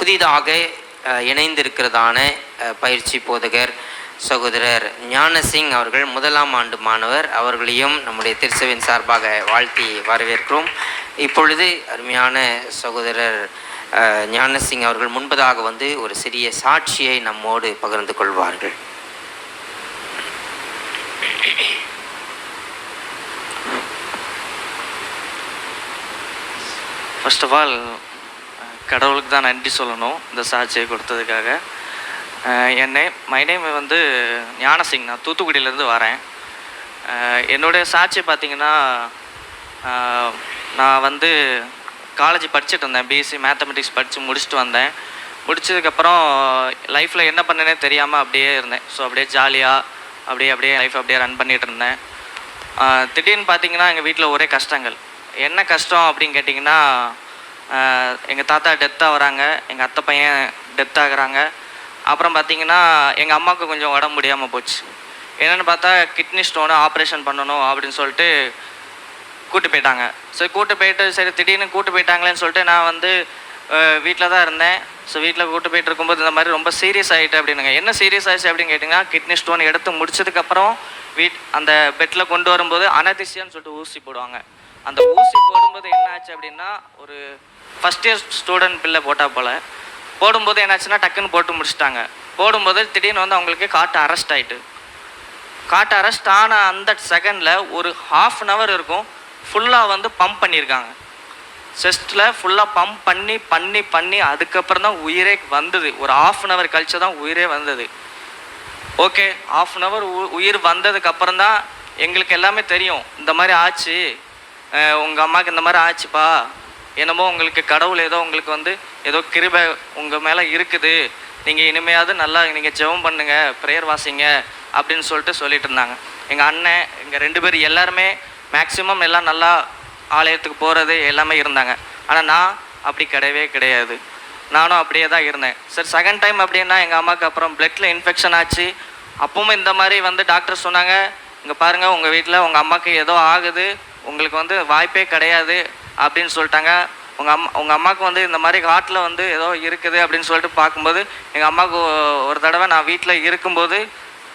புதிதாக இணைந்திருக்கிறதான பயிற்சி போதகர் சகோதரர் ஞானசிங் அவர்கள் முதலாம் ஆண்டு மாணவர் அவர்களையும் நம்முடைய திருச்சபையின் சார்பாக வாழ்த்தி வரவேற்கிறோம். இப்பொழுது அருமையான சகோதரர் ஞானசிங் அவர்கள் முன்பதாக வந்து ஒரு சிறிய சாட்சியை நம்மோடு பகிர்ந்து கொள்வார்கள். ஃபர்ஸ்ட் ஆஃப் ஆல் கடவுளுக்கு தான் நன்றி சொல்லணும் இந்த சாட்சியை கொடுத்ததுக்காக. என்னை மை நேம் வந்து ஞானசிங் நான் தூத்துக்குடியிலேருந்து வரேன். என்னுடைய சாட்சி பார்த்திங்கன்னா நான் வந்து காலேஜ் படிச்சுட்டு இருந்தேன் பிஎஸ்சி மேத்தமெட்டிக்ஸ் படித்து முடிச்சுட்டு வந்தேன். முடிச்சதுக்கப்புறம் லைஃப்பில் என்ன பண்ணேனே தெரியாமல் அப்படியே இருந்தேன். ஸோ அப்படியே ஜாலியாக அப்படியே அப்படியே லைஃப் அப்படியே ரன் பண்ணிகிட்டு இருந்தேன். திடீர்னு பார்த்தீங்கன்னா எங்கள் வீட்டில் ஒரே கஷ்டங்கள். என்ன கஷ்டம் அப்படின்னு கேட்டிங்கன்னா எங்கள் தாத்தா டெத் ஆகிறாங்க எங்கள் அத்தை பையன் டெத் ஆகுறாங்க. அப்புறம் பார்த்தீங்கன்னா எங்கள் அம்மாவுக்கு கொஞ்சம் உடம்பு முடியாமல் போச்சு. என்னென்னு பார்த்தா கிட்னி ஸ்டோனு ஆப்ரேஷன் பண்ணணும் அப்படின்னு சொல்லிட்டு கூட்டு போயிட்டாங்க. சரி கூட்டு போயிட்டு சரி திடீர்னு கூட்டு போயிட்டாங்களேன்னு சொல்லிட்டு நான் வந்து வீட்டில் தான் இருந்தேன். ஸோ வீட்டில் கூட்டு போயிட்டு இருக்கும்போது இந்த மாதிரி ரொம்ப சீரியஸ் ஆகிட்டு அப்படின்னுங்க. என்ன சீரியஸ் ஆயிடுச்சு அப்படின்னு கேட்டிங்கன்னா கிட்னி ஸ்டோன் எடுத்து முடிச்சதுக்கப்புறம் வீட் அந்த பெட்டில் கொண்டு வரும்போது அனதிசியான்னு சொல்லிட்டு ஊசி போடுவாங்க. அந்த ஊசி போடும்போது என்ன ஆச்சு அப்படின்னா ஒரு ஃபஸ்ட் இயர் ஸ்டூடெண்ட் பிள்ளை போட்டா போல். போடும்போது என்னாச்சுன்னா டக்குன்னு போட்டு முடிச்சிட்டாங்க. போடும்போது திடீர்னு வந்து அவங்களுக்கு காட்டு அரெஸ்ட் ஆயிட்டு. காட்டு அரெஸ்ட் ஆன அந்த செகண்டில் ஒரு ஹாஃப் அன் ஹவர் இருக்கும் ஃபுல்லாக வந்து பம்ப் பண்ணியிருக்காங்க செஸ்ட்டில் ஃபுல்லாக பம்ப் பண்ணி பண்ணி பண்ணி அதுக்கப்புறம் தான் உயிரே வந்தது. ஒரு ஹாஃப் அன் ஹவர் கழிச்சு தான் உயிரே வந்தது. ஓகே ஹாஃப் அன் ஹவர் உயிர் வந்ததுக்கப்புறம் தான் எங்களுக்கு எல்லாமே தெரியும். இந்த மாதிரி ஆச்சு. உங்கள் அம்மாவுக்கு இந்த மாதிரி ஆச்சுப்பா. என்னமோ உங்களுக்கு கடவுள் ஏதோ உங்களுக்கு வந்து ஏதோ கிருபை உங்கள் மேலே இருக்குது. நீங்கள் இனிமையாவது நல்லா நீங்கள் ஜெபம் பண்ணுங்கள் ப்ரேயர் வாசிங்க அப்படின்னு சொல்லிட்டு சொல்லிட்டு இருந்தாங்க. எங்கள் அண்ணன் எங்கள் ரெண்டு பேர் எல்லாருமே மேக்ஸிமம் எல்லாம் நல்லா ஆலயத்துக்கு போகிறது எல்லாமே இருந்தாங்க. ஆனால் நான் அப்படி கிடையவே கிடையாது. நானும் அப்படியே தான் இருந்தேன். சரி செகண்ட் டைம் அப்படின்னா எங்கள் அம்மாவுக்கு அப்புறம் பிளட்டில் இன்ஃபெக்ஷன் ஆச்சு. அப்பவும் இந்த மாதிரி வந்து டாக்டர் சொன்னாங்க இங்கே பாருங்கள் உங்கள் வீட்டில் உங்கள் அம்மாவுக்கு ஏதோ ஆகுது. உங்களுக்கு வந்து வாய்ப்பே கிடையாது. அப்படின்னு சொல்லிட்டாங்க. உங்கள் அம்மா உங்கள் அம்மாவுக்கு வந்து இந்த மாதிரி காட்டில் வந்து ஏதோ இருக்குது அப்படின்னு சொல்லிட்டு பார்க்கும்போது எங்கள் அம்மாவுக்கு ஒரு தடவை நான் வீட்டில் இருக்கும்போது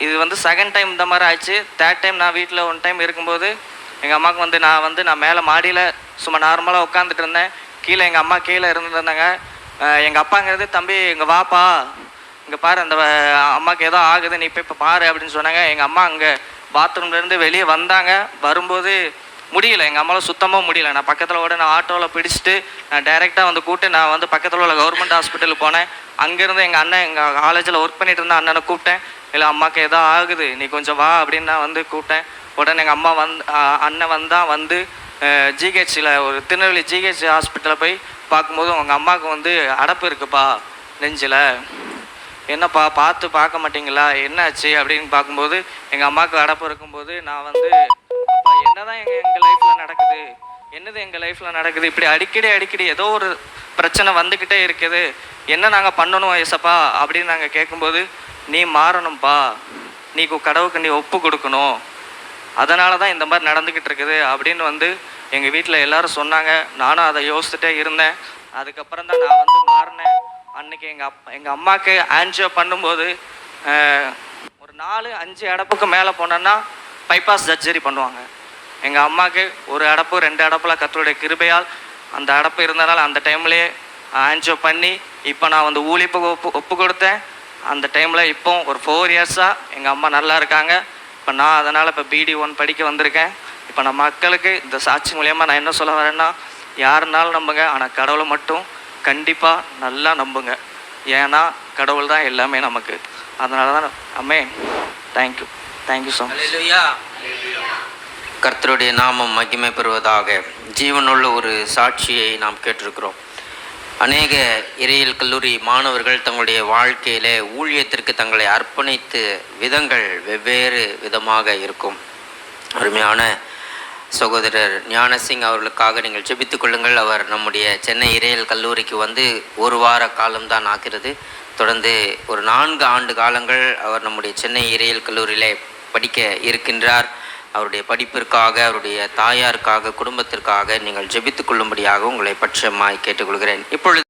இது வந்து செகண்ட் டைம் இந்த மாதிரி ஆச்சு தேர்ட் டைம் நான் வீட்டில் ஒன் டைம் இருக்கும்போது எங்கள் அம்மாவுக்கு வந்து நான் வந்து நான் மேலே மாடியில் சும்மா நார்மலாக உட்காந்துட்டு இருந்தேன். கீழே எங்கள் அம்மா கீழே இருந்திருந்தாங்க. எங்கள் அப்பாங்கிறது தம்பி இங்கே வாப்பா. இங்கே பாரு அந்த அம்மாவுக்கு ஏதோ ஆகுது. நீ போய் இப்போ பாரு அப்படின்னு சொன்னாங்க. எங்கள் அம்மா அங்கே பாத்ரூம்லேருந்து வெளியே வந்தாங்க. வரும்போது முடியல. எங்கள் அம்மாவில் சுத்தமாக முடியல. நான் பக்கத்தில் ஓட நான் ஆட்டோவில் பிடிச்சிட்டு நான் டைரெக்டாக வந்து கூப்பிட்டு நான் வந்து பக்கத்தில் உள்ள கவர்மெண்ட் ஹாஸ்பிட்டலுக்கு போனேன். அங்கேருந்து எங்கள் அண்ணன் எங்கள் காலேஜில் ஒர்க் பண்ணிட்டு இருந்த அண்ணனை கூப்பிட்டேன். இல்லை அம்மாவுக்கு ஏதோ ஆகுது. நீ கொஞ்சம் வா அப்படின்னு நான் வந்து கூப்பிட்டேன். உடனே எங்கள் அம்மா வந்து அண்ணன் வந்தால் வந்து ஜிஹெச்சில் ஒரு திருநெல்வேலி ஜிஹெச் ஹாஸ்பிட்டலில் போய் பார்க்கும்போது உங்கள் அம்மாவுக்கு வந்து அடப்பு இருக்குப்பா நெஞ்சில். என்னப்பா பார்த்து பார்க்க மாட்டீங்களா? என்னாச்சு? அப்படின்னு பார்க்கும்போது எங்கள் அம்மாவுக்கு அடப்பு இருக்கும்போது நான் வந்து என்னதான் எங்கள் எங்கள் லைஃப்பில் நடக்குது? என்னது எங்கள் லைஃப்பில் நடக்குது? இப்படி அடிக்கடி அடிக்கடி ஏதோ ஒரு பிரச்சனை வந்துக்கிட்டே இருக்குது. என்ன நாங்கள் பண்ணணும் ஏசப்பா அப்படின்னு நாங்கள் கேட்கும்போது நீ மாறணும்ப்பா நீ கு- கடவுளுக்கு நீ ஒப்பு கொடுக்கணும். அதனால தான் இந்த மாதிரி நடந்துக்கிட்டு இருக்குது அப்படின்னு வந்து எங்கள் வீட்டில் எல்லாரும் சொன்னாங்க. நானும் அதை யோசிச்சுட்டே இருந்தேன். அதுக்கப்புறம் தான் நான் வந்து மாறினேன். அன்னைக்கு எங்கள் அப் எங்கள் அம்மாவுக்கு ஆன்ஜியோ பண்ணும்போது ஒரு நாலு அஞ்சு அடப்புக்கு மேலே போனோன்னா பைபாஸ் சர்ஜரி பண்ணுவாங்க. எங்கள் அம்மாவுக்கு ஒரு அடப்பு ரெண்டு அடப்பில் கத்தருடைய கிருபையால் அந்த அடப்பு இருந்தனால் அந்த டைம்லேயே ஆன்ஜியோ பண்ணி இப்போ நான் வந்து ஊழிப்புக்கு ஒப்பு ஒப்பு கொடுத்தேன். அந்த டைமில் இப்போ ஒரு ஃபோர் இயர்ஸாக எங்கள் அம்மா நல்லா இருக்காங்க. இப்போ நான் அதனால் இப்போ பிடி ஒன் படிக்க வந்திருக்கேன். இப்போ நம்ம மக்களுக்கு இந்த சாட்சி மூலியமாக நான் என்ன சொல்ல வரேன்னா யாருனாலும் நம்புங்க ஆனால் கடவுளை மட்டும் கண்டிப்பாக நல்லா நம்புங்க. ஏன்னா கடவுள் தான் எல்லாமே நமக்கு. அதனால தான் அம்மே தேங்க்யூ தேங்க்யூ ஸோ மச் கர்த்தருடைய நாமம் மகிமை பெறுவதாக ஜீவனுள்ள ஒரு சாட்சியை நாம் கேட்டிருக்கிறோம். அநேக இறையியல் கல்லூரி மாணவர்கள் தங்களுடைய வாழ்க்கையிலே ஊழியத்திற்கு தங்களை அர்ப்பணித்து விதங்கள் வெவ்வேறு விதமாக இருக்கும். அருமையான சகோதரர் ஞானசிங் அவர்களுக்காக நீங்கள் ஜெபித்துக் கொள்ளுங்கள். அவர் நம்முடைய சென்னை இறையியல் கல்லூரிக்கு வந்து ஒரு வார காலம்தான் ஆகிறது. தொடர்ந்து ஒரு நான்கு ஆண்டு காலங்கள் அவர் நம்முடைய சென்னை இறையியல் கல்லூரியிலே படிக்க இருக்கின்றார். அவருடைய படிப்பிற்காக அவருடைய தாயாருக்காக குடும்பத்திற்காக நீங்கள் ஜெபித்துக் கொள்ளும்படியாக உங்களை பட்சமாய் கேட்டுக்கொள்கிறேன். இப்பொழுது